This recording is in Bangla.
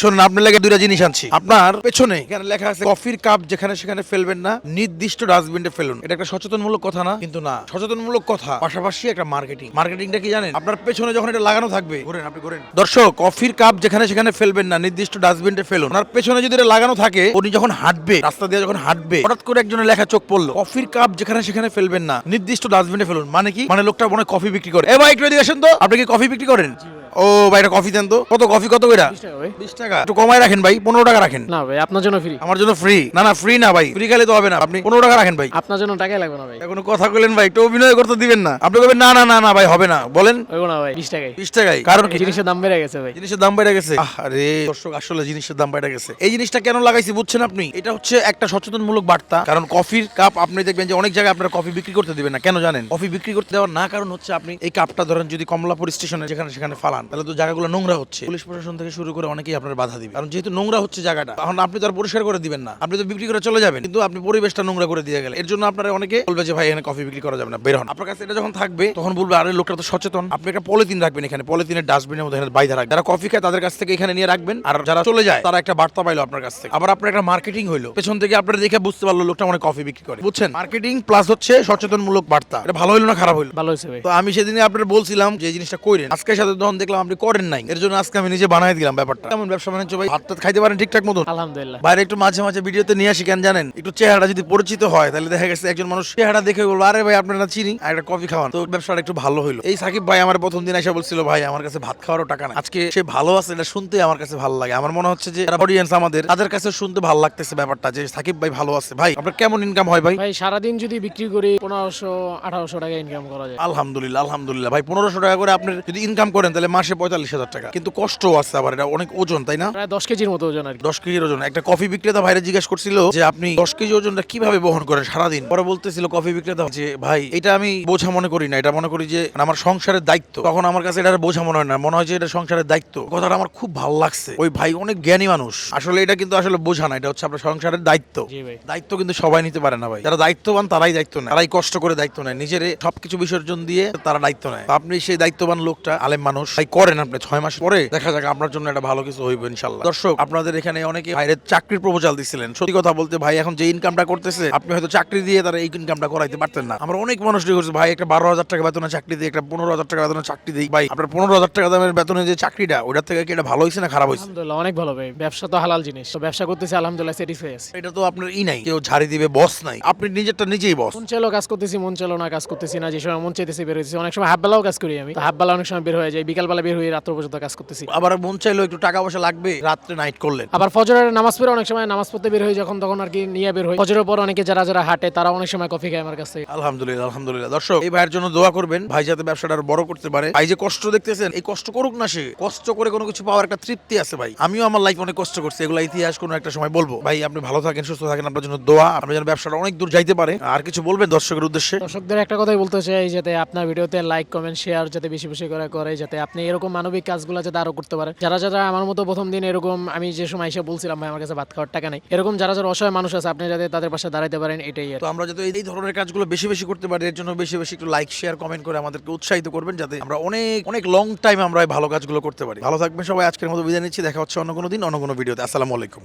শোনেন, আপনার জিনিস আনছি। আপনার পেছনে এখানে লেখা আছে, কফির কাপ যেখানে সেখানে ফেলবেন না, নির্দিষ্ট ডাস্টবিনে ফেলুন। এটা একটা সচেতনমূলক কথা না, কিন্তু না। সচেতনমূলক কথা, পাশাপাশি একটা মার্কেটিং। মার্কেটিংটা কি জানেন? আপনার পেছনে যখন এটা লাগানো থাকবে আপনি দর্শক, কফির কাপ যেখানে সেখানে ফেলবেন না, নির্দিষ্ট ডাস্টবিনে ফেলুন। আপনার পেছনে যদি এটা লাগানো থাকে, উনি যখন হাঁটবে, রাস্তা দিয়ে যখন হাঁটবে, হঠাৎ করে একজনের লেখা চোখ পড়ল, কফির কাপ যেখানে সেখানে ফেলবেন না, নির্দিষ্ট ডাস্টবিনে ফেলুন। মানে কি? মানে লোকটা মনে কফি বিক্রি করে। এ ভাই, একটু এদিকে আসেন তো। আপনি কি কফি বিক্রি করেন? ও ভাই এটা কফি দেন তো। কত কফি কত কইরা? বিশ টাকা একটু কমায় রাখেন ভাই পনেরো টাকা রাখেন। না ভাই আপনার জন্য ফ্রি আমার জন্য ফ্রি না না ফ্রি না ভাই ফ্রি খেলে তো হবে না। আপনি পনেরো টাকা রাখেন ভাই। আপনার জন্য টাকাই লাগবে না ভাই। এখন কথা বললেন ভাই একটু অভিনয় করতে দিবেন না। আপনি বলবেন না না না না ভাই হবে না। বলেন। ওইগো না ভাই বিশ টাকাই। বিশ টাকাই। কারণ কি? জিনিসের দাম বেড়ে গেছে ভাই। জিনিসের দাম বেড়ে গেছে। আরে দর্শক আসলে জিনিসের দাম বেড়ে গেছে। এই জিনিসটা কেন লাগাইছি বুঝছেন আপনি? এটা হচ্ছে একটা সচেতনমূলক বার্তা। কারণ কফির কাপ আপনি দেখবেন যে অনেক জায়গায় আপনারা কফি বিক্রি করতে দিবেন না। কেন জানেন? কফি বিক্রি করতে দেওয়ার না কারণ হচ্ছে আপনি এই কাপটা ধরেন যদি কমলাপুর স্টেশনে যেখানে সেখানে ফালান। তাহলে তো জায়গাগুলো নোংরা হচ্ছে। পুলিশ প্রশাসন থেকে শুরু করে অনেকেই আপনার বাধা দিবে। কারণ যেহেতু নোংরা হচ্ছে জায়গাটা তখন আপনি তো আর পরিষ্কার করে দিবেন না। আপনি তো বিক্রি করে চলে যাবেন। কিন্তু আপনি পরিবেশটা নোংরা করে দিয়ে গেলেন। এর জন্য আপনারা অনেকে বলবে যে ভাই এখানে কফি বিক্রি করা যাবে না বের হন। আপনার কাছে এটা যখন থাকবে তখন বলবে আরে লোকটা তো সচেতন। আপনি একটা পলিথিন রাখবেন এখানে। পলিথিনের ডাস্টবিনের মধ্যে এখানে বাইরে রাখবেন। যারা কফি খায় তাদের কাছ থেকে এখানে নিয়ে রাখবেন। আর যারা চলে যায় তারা একটা বার্তা পাইলো আপনার কাছ থেকে। আবার আপনার একটা মার্কেটিং হইল। পেছন থেকে আপনারা দেখে বুঝতে পারল লোকটা অনেক কফি বিক্রি করে। বুঝছেন? মার্কেটিং প্লাস হচ্ছে সচেতনমূলক বার্তা। এটা ভালো হইল না খারাপ হইল? ভালো হয়েছে ভাই। তো আমি সেদিনে আপনার বলছিলাম যে জিনিসটা করেন আজকে সাথে তখন দেখলাম আপনি করেন নাই। এর জন্য আজকে আমি নিজে বানাই দিলাম ব্যাপারটা। কেমন ব্যবসা বাণিজ্য ভাই টাত খাইতে পারেন ঠিকঠাক মতন। আলহামদুলিল্লাহ। বাইরে একটু মাঝে মাঝে ভিডিওতে নিয়ে আসি কেন জানেন? একটু চেহারা যদি পরিচিত হয় তাহলে দেখা গেছে একজন মানুষ চেহারা দেখে বলব আরে ভাই আপনার চিনি? আর একটা কফি খাওয়ান। তো ব্যবসাটা একটু ভালো এই সাকিব ভাই আমার প্রথম দিন এসে বলছিল ভাই আমার কাছে ভাত খাওয়ারও টাকা না আজকে সে ভালো আছে এটা শুনতে আমার কাছে ভালো লাগে। আমার মনে হচ্ছে যে অডিয়েন্স আমাদের তাদের কাছে শুনতে ভালো লাগতেছে ব্যাপারটা যে সাকিব ভাই ভালো আছে। ভাই আপনার কেমন ইনকাম হয় ভাই? ভাই সারাদিন যদি বিক্রি করি পনেরোশো আঠারোশো টাকা ইনকাম করা যায়। আলহামদুলিল্লাহ আলহামদুলিল্লাহ। ভাই পনেরোশো টাকা করে আপনি যদি ইনকাম করেন তাহলে মাসে পঁয়তাল্লিশ হাজার টাকা। কিন্তু কষ্ট আছে আবার এটা অনেক ওজন তাই না? প্রায় দশ কেজির মতো ওজন আর দশ কেজির ওজন। একটা কফি বিক্রেতা ভাইরে জিজ্ঞেস করছিল যে আপনি দশ কেজি ওজনটা কীভাবে বহন করেন সারাদিন? পরে বলতেছিল কফি বিক্রেতা যে ভাই এটা আমি বোঝা মনে করি না। এটা মনে করি যে আমার সংসারের দায়িত্ব। তখন আমার কাছে এটা বোঝা মনে হয় না। মনে হয় যে এটা সংসারের দায়িত্ব। কথাটা আমার খুব ভালো লাগছে। ওই ভাই অনেক জ্ঞানী মানুষ। আসলে এটা কিন্তু আসলে বোঝা না। এটা হচ্ছে আপনার সংসারের দায়িত্ব। দায়িত্ব কিন্তু সবাই নিতে পারে না ভাই। যারা দায়িত্ববান তারাই দায়িত্ব নেয়। তারাই কষ্ট করে দায়িত্ব নেয়। নিজের সবকিছু বিসর্জন দিয়ে তারা দায়িত্ব নেয়। আপনি সেই দায়িত্ববান লোকটা আলেম মানুষ করেন আপনি ছয় মাস পরে দেখা যাক আপনার জন্য একটা ভালো কিছু হইবে ইনশাল্লাহ দর্শক আপনাদের এখানে অনেকে বাইরে চাকরির প্রপোজাল দিছিলেন। সত্যি কথা বলতে ভাই এখন যে ইনকামটা করতেছে আপনি হয়তো চাকরি দিয়ে তারা এই ইনকামটা করাইতে পারতেন না। আমরা অনেক মানুষ করছে ভাই একটা বারো হাজার টাকা বেতনে চাকরি দিই একটা পনেরো হাজার টাকা বেতনে চাকরি দিই ভাই আপনার পনেরো হাজার টাকা দামের বেতনে যে চাকরিটা ওটার থেকে কি এটা ভালো হয়েছে না খারাপ হয়েছে আলহামদুলিল্লাহ অনেক ভালো ভাই। ব্যবসা তো হালাল জিনিস। তো ব্যবসা করতেছি আলহামদুলিল্লাহ স্যাটিসফাই আছে। এটা তো আপনার ই নাই। কেউ ঝাড়ি দিবে বস নাই। আপনি নিজেরটা নিজেই বস মন চাইলেও কাজ করতেছি মন চাইলেও না কাজ করতেছি না যে সময় মন চাইতেছি বের হয়েছি অনেক সময় হাফ বেলাও কাজ করি আমি। হাফ বেলা অনেক সময় বের হয়ে যায় বিকাল বেলা বের হয়ে রাত্র পর্যন্ত কাজ করতেছি। আবার মন চাইলো একটু টাকা পয়সা লাগবে রাত্রে নাইট করলেন আবার ফজরের নামাজ পড়ে অনেক সময় নামাজ পড়তে বের যখন তখন আর কি নিয়ে বের হই। ফজরের পর অনেকে যারা যারা হাঁটে তারা অনেক সময় কফি খায় আমার কাছে। আলহামদুলিল্লাহ আলহামদুলিল্লাহ। দর্শক এই ভাইয়ের জন্য দোয়া করবেন। ভাই যাতে ব্যবসাটা আরও বড় করতে পারে। ভাই যে কষ্ট দেখতেছেন এই কষ্ট করুক না সে। কষ্ট করে কোনো কিছু পাওয়ার একটা তৃপ্তি আছে ভাই। আমিও আমার লাইফ অনেক কষ্ট করছি। এগুলো ইতিহাস কোনো একটা সময় বলব। ভাই আপনি ভালো থাকেন সুস্থ থাকেন। আপনার জন্য দোয়া। আপনার জন্য ব্যবসাটা অনেক দূর যাইতে পারে। আর কিছু বলবেন দর্শকের উদ্দেশ্যে? দর্শকদের একটা কথাই বলতে চাই যাতে আপনার ভিডিওতে লাইক কমেন্ট শেয়ার যাতে বেশি বেশি করে করে যাতে আপনি এরকম মানবিক কাজগুলো যাতে আরও করতে পারে। যারা যারা আমার মতো প্রথম দিন এরকম আমি যে সময় এসে বলছিলাম, ভাই, আমার কাছে ভাত খাওয়ার টাকা নেই। এরকম যারা যারা অসহায় মানুষ আছে, আপনি যাতে তাদের পাশে দাঁড়াতে পারেন, এটাই তো আমরা যাতে এই ধরনের কাজগুলো বেশি বেশি করতে পারি, এর জন্য বেশি বেশি একটু লাইক শেয়ার কমেন্ট করে আমাদেরকে উৎসাহিত করবেন, যাতে আমরা অনেক অনেক লং টাইম আমরা ভালো কাজগুলো করতে পারি। ভালো থাকবেন সবাই, আজকের মতো বিদায় নিচ্ছি, দেখা হচ্ছে অন্য কোনো দিন, অন্য কোনো ভিডিওতে আসসালামু আলাইকুম।